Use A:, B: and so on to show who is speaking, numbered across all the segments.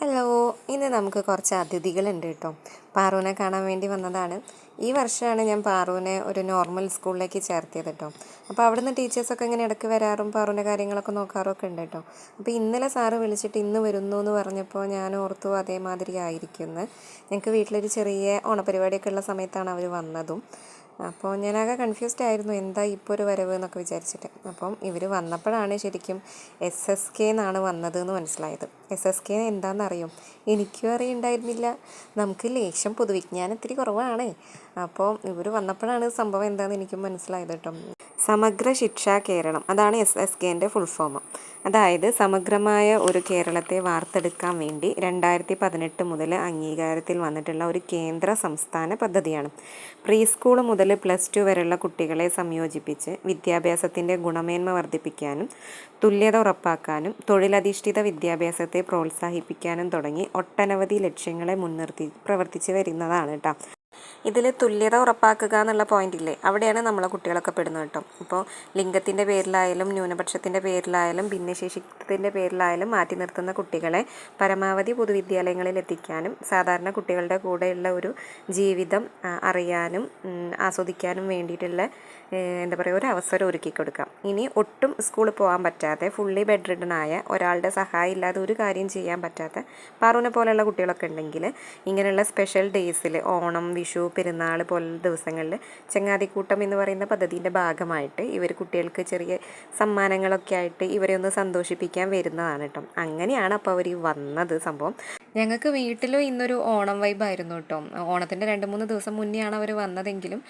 A: Hello ഇന്ന് നമുക്ക് കുറച്ച് അതിഥികളുണ്ട് കേട്ടോ. പാറുവിനെ കാണാൻ വേണ്ടി വന്നതാണ്. ഈ വർഷമാണ് ഞാൻ പാറുവിനെ ഒരു നോർമൽ സ്കൂളിലേക്ക് ചേർത്തിയത് കേട്ടോ. അപ്പോൾ അവിടുന്ന് ടീച്ചേഴ്സൊക്കെ ഇങ്ങനെ ഇടയ്ക്ക് വരാറും പാറുവിന്റെ കാര്യങ്ങളൊക്കെ നോക്കാറും ഒക്കെ ഉണ്ട് കേട്ടോ. അപ്പോൾ ഇന്നലെ സാറ് വിളിച്ചിട്ട് ഇന്ന് വരുന്നു എന്ന് പറഞ്ഞപ്പോൾ ഞാൻ ഓർത്തു അതേമാതിരി ആയിരിക്കുമെന്ന് ഞങ്ങൾക്ക് വീട്ടിലൊരു ചെറിയ ഓണപരിപാടിയൊക്കെ ഉള്ള സമയത്താണ് അവർ വന്നതും. അപ്പോൾ ഞാനാകെ കൺഫ്യൂസ്ഡ് ആയിരുന്നു എന്താ ഇപ്പോൾ ഒരു വരവ് എന്നൊക്കെ വിചാരിച്ചിട്ട്. അപ്പം ഇവർ വന്നപ്പോഴാണ് ശരിക്കും എസ് എസ് കെ എന്നാണ് വന്നത് എന്ന് മനസ്സിലായത്. എസ് എസ് കെ എന്താണെന്നറിയും എനിക്കും അറിയണ്ടായിരുന്നില്ല. നമുക്ക് ലേശം പൊതുവിജ്ഞാനം ഇത്തിരി കുറവാണ്. അപ്പോൾ ഇവർ വന്നപ്പോഴാണ് സംഭവം എന്താണെന്ന് എനിക്കും മനസ്സിലായത് കേട്ടോ. സമഗ്ര ശിക്ഷാ കേരളം. അതാണ് എസ് എസ് കെന്റെ ഫുൾ ഫോം അതായത് സമഗ്രമായ ഒരു കേരളത്തെ വാർത്തെടുക്കാൻ വേണ്ടി രണ്ടായിരത്തി പതിനെട്ട് മുതൽ അംഗീകാരത്തിൽ വന്നിട്ടുള്ള ഒരു കേന്ദ്ര സംസ്ഥാന പദ്ധതിയാണ്. പ്രീ സ്കൂൾ മുതൽ പ്ലസ് ടു വരെയുള്ള കുട്ടികളെ സംയോജിപ്പിച്ച് വിദ്യാഭ്യാസത്തിന്റെ ഗുണമേന്മ വർദ്ധിപ്പിക്കാനും തുല്യത ഉറപ്പാക്കാനും തൊഴിലധിഷ്ഠിത വിദ്യാഭ്യാസത്തെ പ്രോത്സാഹിപ്പിക്കാനും തുടങ്ങി ഒട്ടനവധി ലക്ഷ്യങ്ങളെ മുൻനിർത്തി പ്രവർത്തിച്ചു വരുന്നതാണ് കേട്ടോ ഇതിൽ തുല്യത ഉറപ്പാക്കുക എന്നുള്ള പോയിന്റ് ഇല്ലേ? അവിടെയാണ് നമ്മളെ കുട്ടികളൊക്കെ പെടുന്നത് കേട്ടോ. ഇപ്പോൾ ലിംഗത്തിന്റെ പേരിലായാലും ന്യൂനപക്ഷത്തിന്റെ പേരിലായാലും ഭിന്നശേഷിത്വത്തിന്റെ പേരിലായാലും മാറ്റി നിർത്തുന്ന കുട്ടികളെ പരമാവധി പൊതുവിദ്യാലയങ്ങളിൽ എത്തിക്കാനും സാധാരണ കുട്ടികളുടെ കൂടെയുള്ള ഒരു ജീവിതം അറിയാനും ആസ്വദിക്കാനും വേണ്ടിയിട്ടുള്ള എന്താ പറയുക ഒരു അവസരം ഒരുക്കി കൊടുക്കാം. ഇനി ഒട്ടും സ്കൂളിൽ പോകാൻ പറ്റാതെ ഫുള്ളി ബെഡ് റിഡനായ ഒരാളുടെ സഹായം ഇല്ലാതെ ഒരു കാര്യം ചെയ്യാൻ പറ്റാത്ത പാറുവിനെ പോലെയുള്ള കുട്ടികളൊക്കെ ഉണ്ടെങ്കിൽ ഇങ്ങനെയുള്ള സ്പെഷ്യൽ ഡേയ്സിൽ ഓണം വിഷു പെരുന്നാൾ പോലുള്ള ദിവസങ്ങളിൽ ചങ്ങാതിക്കൂട്ടം എന്ന് പറയുന്ന പദ്ധതിന്റെ ഭാഗമായിട്ട് ഇവർ കുട്ടികൾക്ക് ചെറിയ സമ്മാനങ്ങളൊക്കെ ആയിട്ട് ഇവരെ ഒന്ന് സന്തോഷിപ്പിക്കാൻ വരുന്നതാണ് കേട്ടോ. അങ്ങനെയാണ് അപ്പോൾ അവർ വന്നത് സംഭവം. ഞങ്ങൾക്ക് വീട്ടിലും ഇന്നൊരു ഓണം വൈബായിരുന്നു കേട്ടോ ഓണത്തിന്റെ രണ്ട് മൂന്ന് ദിവസം മുന്നെയാണ് അവർ വന്നതെങ്കിലും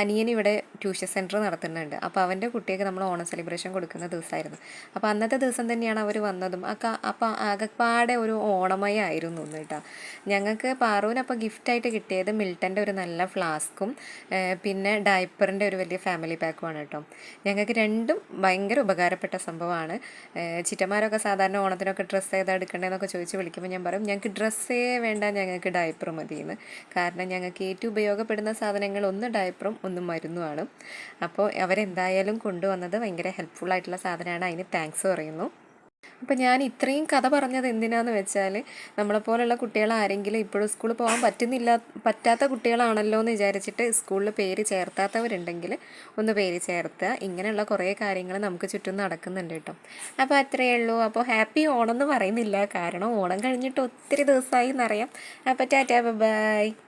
A: അനിയൻ ഇവിടെ ട്യൂഷൻ സെന്റർ നടത്തുന്നുണ്ട്. അപ്പോൾ അവന്റെ കുട്ടിയൊക്കെ നമ്മൾ ഓണം സെലിബ്രേഷൻ കൊടുക്കുന്ന ദിവസമായിരുന്നു അപ്പോൾ അന്നത്തെ ദിവസം തന്നെയാണ് അവർ വന്നതും. ഒക്കെ അപ്പോൾ ആകെപ്പാടെ ഒരു ഓണമയ ആയിരുന്നു കേട്ടോ ഞങ്ങൾക്ക് പാറുവിന് അപ്പോൾ ഗിഫ്റ്റായിട്ട് കിട്ടിയത് മിൽട്ടന്റെ ഒരു നല്ല ഫ്ലാസ്ക്കും പിന്നെ ഡയപ്പറിന്റെ ഒരു വലിയ ഫാമിലി പാക്കുമാണ് കേട്ടോ ഞങ്ങൾക്ക് രണ്ടും ഭയങ്കര ഉപകാരപ്പെട്ട സംഭവമാണ്. ചിറ്റന്മാരൊക്കെ സാധാരണ ഓണത്തിനൊക്കെ ഡ്രസ്സ് ഏതാ എടുക്കേണ്ടതെന്നൊക്കെ ചോദിച്ച് വിളിക്കുമ്പോൾ ഞാൻ പറയും ഞങ്ങൾക്ക് ഡ്രസ്സേ വേണ്ട ഞങ്ങൾക്ക് ഡയപ്പർ മതിയെന്ന്. കാരണം ഞങ്ങൾക്ക് ഏറ്റവും ഉപയോഗപ്പെടുന്ന സാധനങ്ങൾ ഒന്ന് ഡയപ്പറും ഒന്ന് മരുന്നുമാണ്. അപ്പോൾ അവരെന്തായാലും കൊണ്ടുവന്നത് ഭയങ്കര ആയിട്ടുള്ള സാധനമാണ്. അതിന് താങ്ക്സ് പറയുന്നു. അപ്പം ഞാൻ ഇത്രയും കഥ പറഞ്ഞത് എന്തിനാന്ന് വെച്ചാൽ നമ്മളെപ്പോലുള്ള കുട്ടികൾ ആരെങ്കിലും ഇപ്പോഴും സ്കൂളിൽ പോകാൻ പറ്റുന്നില്ല പറ്റാത്ത കുട്ടികളാണല്ലോ എന്ന് വിചാരിച്ചിട്ട് സ്കൂളിൽ പേര് ചേർത്താത്തവരുണ്ടെങ്കിൽ ഒന്ന് പേര് ചേർത്തുക ഇങ്ങനെയുള്ള കുറേ കാര്യങ്ങൾ നമുക്ക് ചുറ്റും നടക്കുന്നുണ്ട് കേട്ടോ. അപ്പോൾ അത്രയേ ഉള്ളൂ. അപ്പോൾ ഹാപ്പി ഓണം എന്ന് പറയുന്നില്ല. കാരണം ഓണം കഴിഞ്ഞിട്ട് ഒത്തിരി ദിവസമായി എന്നറിയാം. അപ്പോൾ ടാറ്റാ ബൈ.